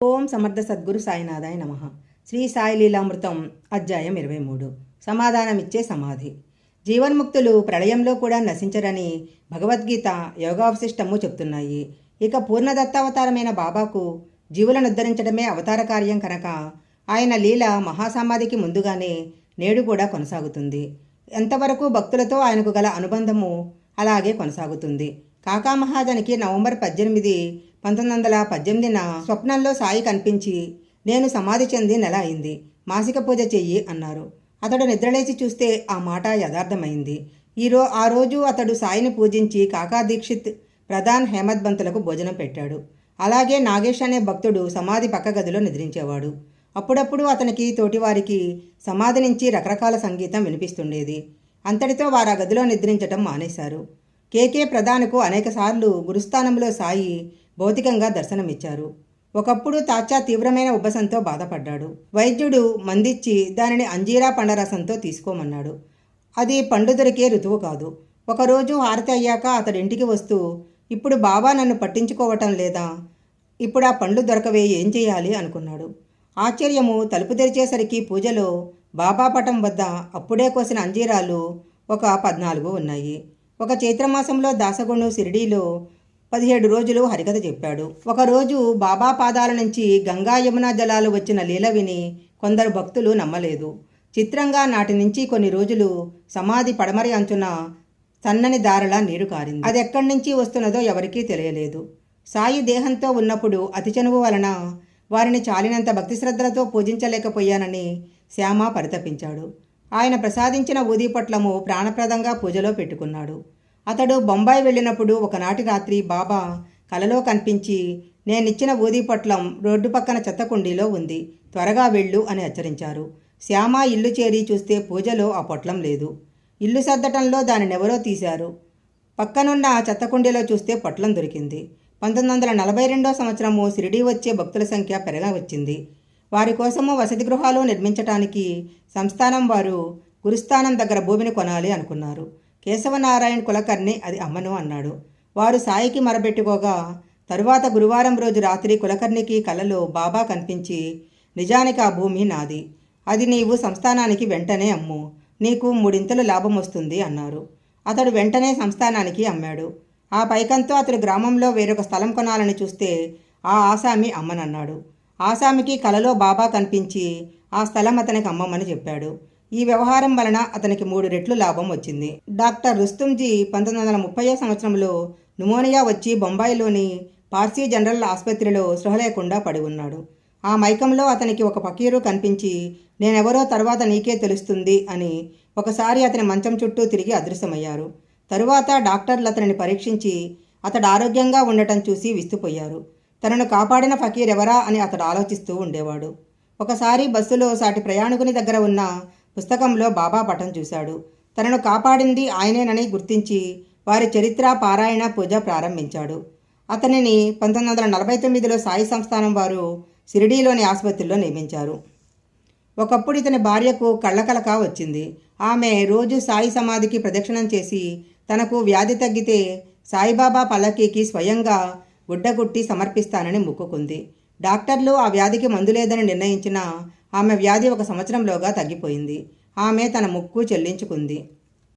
ఓం సమర్థ సద్గురు సాయినాథాయ నమ. శ్రీ సాయి లీలామృతం అధ్యాయం ఇరవై మూడు. సమాధానమిచ్చే సమాధి. జీవన్ముక్తులు ప్రళయంలో కూడా నశించరని భగవద్గీత యోగావశిష్టము చెప్తున్నాయి. ఇక పూర్ణదత్తావతారమైన బాబాకు జీవులను ఉద్ధరించడమే అవతార కార్యం కనుక ఆయన లీల మహాసమాధికి ముందుగానే నేడు కూడా కొనసాగుతుంది. ఎంతవరకు భక్తులతో ఆయనకు గల అనుబంధము అలాగే కొనసాగుతుంది. కాకా మహాజనికి నవంబర్ పద్దెనిమిది పంతొమ్మిది వందల పద్దెనిమిదిన స్వప్నంలో సాయి కనిపించి నేను సమాధి చెంది నెల అయింది మాసిక పూజ చెయ్యి అన్నారు. అతడు నిద్రలేచి చూస్తే ఆ మాట యథార్థమైంది. ఈరో ఆ రోజు అతడు సాయిని పూజించి కాకా దీక్షిత్ ప్రధాన్ హేమద్బంతులకు భోజనం పెట్టాడు. అలాగే నాగేష్ అనే భక్తుడు సమాధి పక్క గదిలో నిద్రించేవాడు. అప్పుడప్పుడు అతనికి తోటివారికి సమాధి నుంచి రకరకాల సంగీతం వినిపిస్తుండేది. అంతటితో వారు ఆ గదిలో నిద్రించటం మానేశారు. కేకే ప్రధానకు అనేకసార్లు గురుస్థానంలో సాయి భౌతికంగా దర్శనమిచ్చారు. ఒకప్పుడు తాచా తీవ్రమైన ఉబ్బసంతో బాధపడ్డాడు. వైద్యుడు మందిచ్చి దానిని అంజీరా పండరసంతో తీసుకోమన్నాడు. అది పండు దొరికే ఋతువు కాదు. ఒకరోజు హారతి అయ్యాక అతడింటికి వస్తూ ఇప్పుడు బాబా నన్ను పట్టించుకోవటం లేదా? ఇప్పుడు ఆ పండ్లు దొరకవే ఏం చేయాలి అనుకున్నాడు. ఆశ్చర్యము తలుపు తెరిచేసరికి పూజలో బాబా పటం వద్ద అప్పుడే కోసిన అంజీరాలు ఒక పద్నాలుగు ఉన్నాయి. ఒక చైత్రమాసంలో దాసగుండు సిరిడీలో పదిహేడు రోజులు హరికథ చెప్పాడు. ఒకరోజు బాబా పాదాల నుంచి గంగా యమున జలాలు వచ్చిన లీల విని కొందరు భక్తులు నమ్మలేదు. చిత్రంగా నాటి నుంచి కొన్ని రోజులు సమాధి పడమరి అంచున సన్నని దారలా నీరు కారింది. అది ఎక్కడి నుంచి వస్తున్నదో ఎవరికీ తెలియలేదు. సాయి దేహంతో ఉన్నప్పుడు అతి చనువు వలన వారిని చాలినంత భక్తి శ్రద్ధలతో పూజించలేకపోయానని శ్యామ పరితపించాడు. ఆయన ప్రసాదించిన ఊదీపట్లము ప్రాణప్రదంగా పూజలో పెట్టుకున్నాడు. అతడు బొంబాయి వెళ్ళినప్పుడు ఒకనాటి రాత్రి బాబా కలలో కనిపించి నేనిచ్చిన ఊదిపట్లం రోడ్డు పక్కన చెత్త కుండీలో ఉంది త్వరగా వెళ్ళు అని హెచ్చరించారు. శ్యామ ఇల్లు చేరి చూస్తే పూజలో ఆ పొట్లం లేదు. ఇల్లు సర్దటంలో దానినెవరో తీశారు. పక్కనున్న చెత్త కుండీలో చూస్తే పొట్లం దొరికింది. పంతొమ్మిది వందల నలభై రెండో సంవత్సరము షిరిడీ వచ్చే భక్తుల సంఖ్య పెరగ వచ్చింది. వారి కోసము వసతి గృహాలు నిర్మించటానికి సంస్థానం వారు గురుస్థానం దగ్గర భూమిని కొనాలి అనుకున్నారు. కేశవనారాయణ కులకర్ణి అది అమ్మను అన్నాడు. వారు సాయికి మరబెట్టుకోగా తరువాత గురువారం రోజు రాత్రి కులకర్ణికి కలలో బాబా కనిపించి నిజానికి ఆ భూమి నాది. అది నీవు సంస్థానానికి వెంటనే అమ్ము. నీకు మూడింతలు లాభం వస్తుంది అన్నారు. అతడు వెంటనే సంస్థానానికి అమ్మాడు. ఆ పైకంతో అతడు గ్రామంలో వేరొక స్థలం కొనాలని చూస్తే ఆ ఆసామి అమ్మనన్నాడు. ఆసామికి కలలో బాబా కనిపించి ఆ స్థలం అతనికి అమ్మమని చెప్పాడు. ఈ వ్యవహారం వలన అతనికి మూడు రెట్లు లాభం వచ్చింది. డాక్టర్ రుస్తుంజీ పంతొమ్మిది వందల ముప్పై సంవత్సరంలో న్యూమోనియా వచ్చి బొంబాయిలోని పార్సీ జనరల్ ఆసుపత్రిలో సృహలేకుండా పడి ఉన్నాడు. ఆ మైకంలో అతనికి ఒక ఫకీరు కనిపించి నేనెవరో తర్వాత నీకే తెలుస్తుంది అని ఒకసారి అతని మంచం చుట్టూ తిరిగి అదృశ్యమయ్యారు. తరువాత డాక్టర్లు అతనిని పరీక్షించి అతడు ఆరోగ్యంగా ఉండటం చూసి విస్తుపోయారు. తనను కాపాడిన ఫకీర్ ఎవరా అని అతడు ఆలోచిస్తూ ఉండేవాడు. ఒకసారి బస్సులో సాటి ప్రయాణికుని దగ్గర ఉన్న పుస్తకంలో బాబా పటం చూశాడు. తనను కాపాడింది ఆయనేనని గుర్తించి వారి చరిత్ర పారాయణ పూజ ప్రారంభించాడు. అతనిని పంతొమ్మిది వందల నలభై తొమ్మిదిలో సాయి సంస్థానం వారు షిరిడీలోని ఆసుపత్రిలో నియమించారు. ఒకప్పుడు ఇతని భార్యకు కళ్ళకలక వచ్చింది. ఆమె రోజు సాయి సమాధికి ప్రదక్షిణం చేసి తనకు వ్యాధి తగ్గితే సాయిబాబా పల్లకీకి స్వయంగా గుడ్డగుట్టి సమర్పిస్తానని మొక్కుకుంది. డాక్టర్లు ఆ వ్యాధికి మందు లేదని నిర్ణయించిన ఆమె వ్యాధి ఒక సంవత్సరంలోగా తగ్గిపోయింది. ఆమె తన ముక్కు చెల్లించుకుంది.